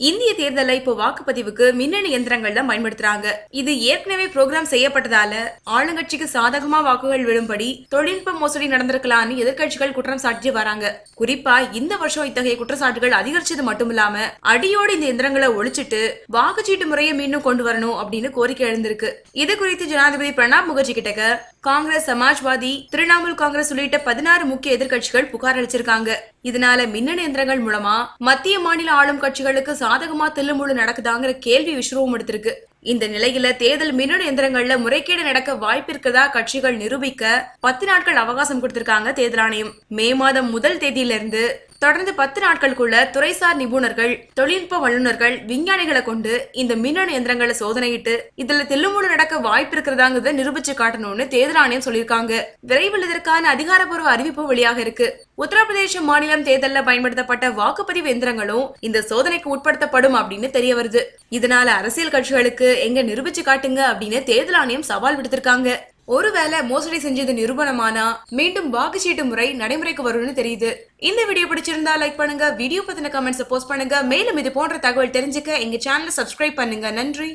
இந்திய தேர்தலை இப்போ வாக்குப்பதிவுக்கு மின்னணு எந்திரங்கள் தான் பயன்படுத்துறாங்க. இது ஏற்கனவே ப்ரோக்ராம் செய்யப்பட்டதால ஆளுங்கட்சிக்கு சாதகமா வாக்குகள் விழும்படி தொழில்நுட்ப மோசடி நடந்திருக்கலாம்னு எதிர்க்கட்சிகள் குற்றம் சாட்டி வராங்க. குறிப்பா இந்த வருஷம் இத்தகைய குற்றச்சாட்டுகள் அதிகரிச்சது மட்டும் இல்லாம அடியோடு இந்த எந்திரங்களை ஒழிச்சிட்டு வாக்குச்சீட்டு முறையை மீண்டும் கொண்டு வரணும் அப்படின்னு கோரிக்கை எழுந்திருக்கு. இது குறித்து ஜனாதிபதி பிரணாப் முகர்ஜி கிட்டக்க காங்கிரஸ் சமாஜ்வாதி திரிணாமுல் காங்கிரஸ் உள்ளிட்ட பதினாறு முக்கிய எதிர்க்கட்சிகள் புகார் அளிச்சிருக்காங்க. இதனால மின்னணு எந்திரங்கள் மூலமா மத்திய மாநில ஆளும் கட்சிகளுக்கு சாதகமா தில்லுமுழு நடக்குதாங்கிற கேள்வி விஸ்வரூபம் எடுத்திருக்கு. இந்த நிலையில தேர்தல் மின்னணு எந்திரங்கள்ல முறைகேடு நடக்க வாய்ப்பு இருக்கிறதா கட்சிகள் நிரூபிக்க பத்து நாட்கள் அவகாசம் கொடுத்திருக்காங்க தேர்தல் ஆணையம். மே மாதம் முதல் தேதியிலிருந்து தொடர்ந்து பத்து நாட்களுக்குள்ள துறைசார் நிபுணர்கள் தொழில்நுட்ப வல்லுநர்கள் விஞ்ஞானிகளை கொண்டு இந்த மின்னணு எந்திரங்களை சோதனையிட்டு இதுல தில்லுமுழு நடக்க வாய்ப்பு இருக்கிறதாங்கிறத நிரூபிச்சு காட்டணும்னு தேர்தல் ஆணையம் சொல்லியிருக்காங்க. விரைவில் இதற்கான அதிகாரப்பூர்வ அறிவிப்பு வெளியாக இருக்கு. உத்தரப்பிரதேச மாநிலம் தேர்தலில் பயன்படுத்தப்பட்ட வாக்குப்பதிவு எந்திரங்களும் இந்த சோதனைக்கு உட்படுத்தப்படும் அப்படின்னு தெரிய வருது. இதனால அரசியல் கட்சிகளுக்கு எங்க நிரூபிச்சு காட்டுங்க அப்படின்னு தேர்தல் ஆணையம் சவால் விடுத்திருக்காங்க. ஒருவேளை மோசடி செஞ்சது நிரூபணமானா? மீண்டும் வாக்குச்சீட்டு முறை நடைமுறைக்கு வரும்னு தெரியுது. இந்த வீடியோ பிடிச்சிருந்தா லைக் பண்ணுங்க வீடியோ பத்தின கமெண்ட்ஸ் போஸ்ட் பண்ணுங்க. மேலும் இது போன்ற தகவல் தெரிஞ்சுக்க எங்க சேனலை சப்ஸ்கிரைப் பண்ணுங்க. நன்றி.